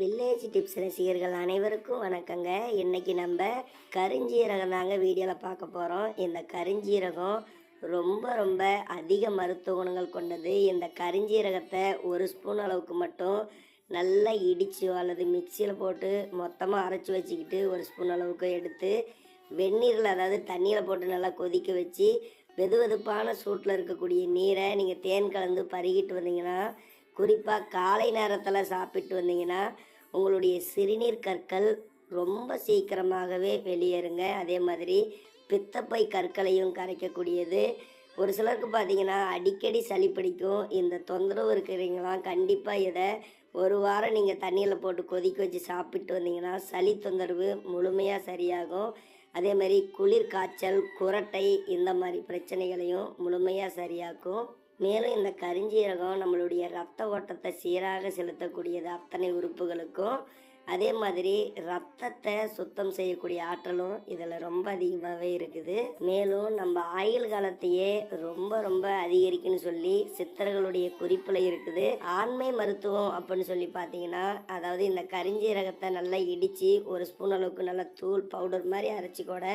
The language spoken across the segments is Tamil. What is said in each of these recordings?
வில்லேஜ் டிப்ஸ் ரசிகர்கள் அனைவருக்கும் வணக்கங்க. இன்னைக்கு நம்ம கருஞ்சீரகம் தாங்க வீடியோவில் பார்க்க போகிறோம் இந்த கருஞ்சீரகம் ரொம்ப ரொம்ப அதிக மருத்துவ குணங்கள் கொண்டது. இந்த கருஞ்சீரகத்தை ஒரு ஸ்பூன் அளவுக்கு மட்டும் நல்லா இடிச்சு அல்லது மிக்சியில் போட்டு மொத்தமாக அரைச்சி வச்சுக்கிட்டு ஒரு ஸ்பூன் அளவுக்கு எடுத்து வெந்நீரில் அதாவது தண்ணியில் போட்டு நல்லா கொதிக்க வச்சு வெது வெதுப்பான சூட்டில் இருக்கக்கூடிய நீரை நீங்கள் தேன் கலந்து பருகிட்டு வந்தீங்கன்னா குறிப்பாக காலை நேரத்தில் சாப்பிட்டு வந்தீங்கன்னா உங்களுடைய சிறுநீர் கற்கள் ரொம்ப சீக்கிரமாகவே வெளியேறுங்க. அதே மாதிரி பித்தப்பை கற்களையும் கரைக்கக்கூடியது. ஒரு சிலருக்கு பார்த்தீங்கன்னா அடிக்கடி சளி பிடிக்கும். இந்த தொந்தரவு இருக்கிறீங்களாம் கண்டிப்பாக இதை ஒரு வாரம் நீங்கள் தண்ணியில் போட்டு கொதிக்க வச்சு சாப்பிட்டு வந்தீங்கன்னா சளி தொந்தரவு முழுமையாக சரியாகும். அதே மாதிரி குளிர் காய்ச்சல் குரட்டை இந்த மாதிரி பிரச்சனைகளையும் முழுமையாக சரியாக்கும். மேலும் இந்த கரிஞ்சீரகம் நம்மளுடைய ரத்த ஓட்டத்தை சீராக செலுத்தக்கூடியது அத்தனை உறுப்புகளுக்கும். அதே மாதிரி ரத்தத்தை சுத்தம் செய்யக்கூடிய ஆற்றலும் இதில் ரொம்ப அதிகமாகவே இருக்குது. மேலும் நம்ம ஆயுள் காலத்தையே ரொம்ப ரொம்ப அதிகரிக்குன்னு சொல்லி சித்தர்களுடைய குறிப்பில் இருக்குது. ஆண்மை மருத்துவம் அப்படின்னு சொல்லி பார்த்தீங்கன்னா அதாவது இந்த கரிஞ்சீரகத்தை நல்லா இடித்து ஒரு ஸ்பூன் அளவுக்கு நல்லா தூள் பவுடர் மாதிரி அரைச்சி கூட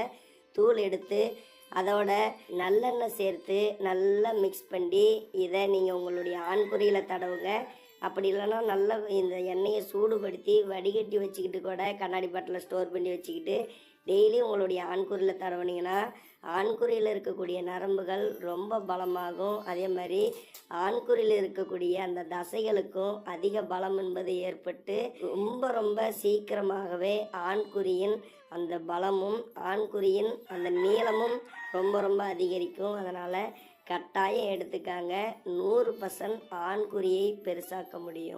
தூள் எடுத்து அதோட நல்லெண்ணெய் சேர்த்து நல்லா மிக்ஸ் பண்ணி இதை நீங்கள் உங்களுடைய ஆண்குறியில் தடவுங்க. அப்படி இல்லைன்னா நல்லா இந்த எண்ணெயை சூடுபடுத்தி வடிகட்டி வச்சுக்கிட்டு கூட கண்ணாடி பாட்டில் ஸ்டோர் பண்ணி வச்சுக்கிட்டு டெய்லி உங்களுடைய ஆண்குறியில் தடவுனீங்கன்னா ஆண்குறியில் இருக்கக்கூடிய நரம்புகள் ரொம்ப பலமாகும். அதே மாதிரி ஆண்குறியில் இருக்கக்கூடிய அந்த தசைகளுக்கும் அதிக பலம் என்பது ஏற்பட்டு ரொம்ப ரொம்ப சீக்கிரமாகவே ஆண்குறியின் அந்த பலமும் ஆண்குறியின் அந்த நீளமும் ரொம்ப ரொம்ப அதிகரிக்கும். அதனால் கட்டாயம் எடுத்துக்காங்க. நூறு பர்சன்ட் ஆண்குறியை பெருசாக்க முடியும்.